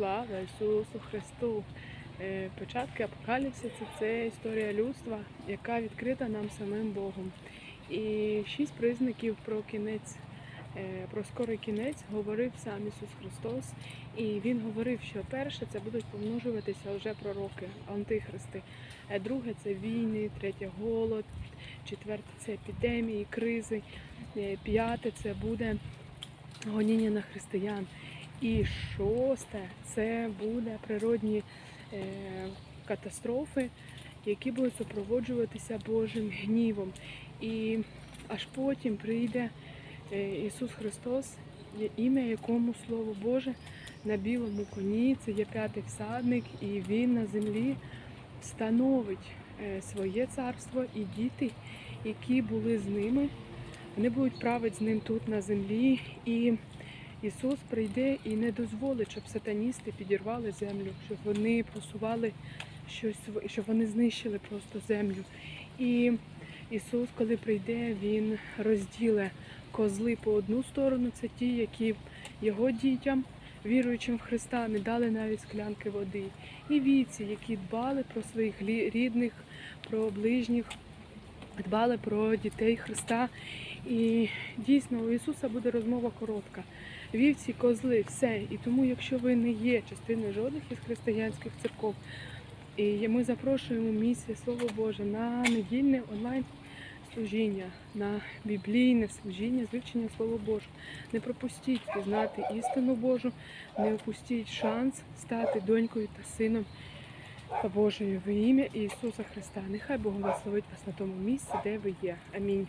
Слава Ісусу Христу! Е, Початки апокаліпсису це історія людства, яка відкрита нам самим Богом. І шість признаків про кінець, е, про скорий кінець говорив сам Ісус Христос. І Він говорив, що перше це будуть помножуватися вже пророки, антихристи. Е, Друге це війни, третє голод, четверте це епідемії, кризи, п'яте це буде гоніння на християн. І шосте це буде природні е, катастрофи, які будуть супроводжуватися Божим гнівом. І аж потім прийде е, Ісус Христос, ім'я якому Слово Боже на білому коні. Це є п'ятий всадник, і Він на землі встановить е, своє царство і діти, які були з ними. Вони будуть правити з ним тут на землі. І Ісус прийде і не дозволить, щоб сатаністи підірвали землю, щоб вони просували щось, щоб вони знищили просто землю. І Ісус, коли прийде, Він розділе козли по одну сторону, це ті, які його дітям, віруючим в Христа, не дали навіть склянки води. І віці, які дбали про своїх рідних, про ближніх, дбали про дітей Христа. І дійсно у Ісуса буде розмова коротка. Вівці, козли, все. І тому, якщо ви не є частиною жодних із християнських церков, і ми запрошуємо місія Слово Боже на недільне онлайн служіння, на біблійне служіння, з вивчення Слова Божого. Не пропустіть пізнати істину Божу, не опустіть шанс стати донькою та сином Божою в ім'я Ісуса Христа. Нехай Бог благословить вас на тому місці, де ви є. Амінь.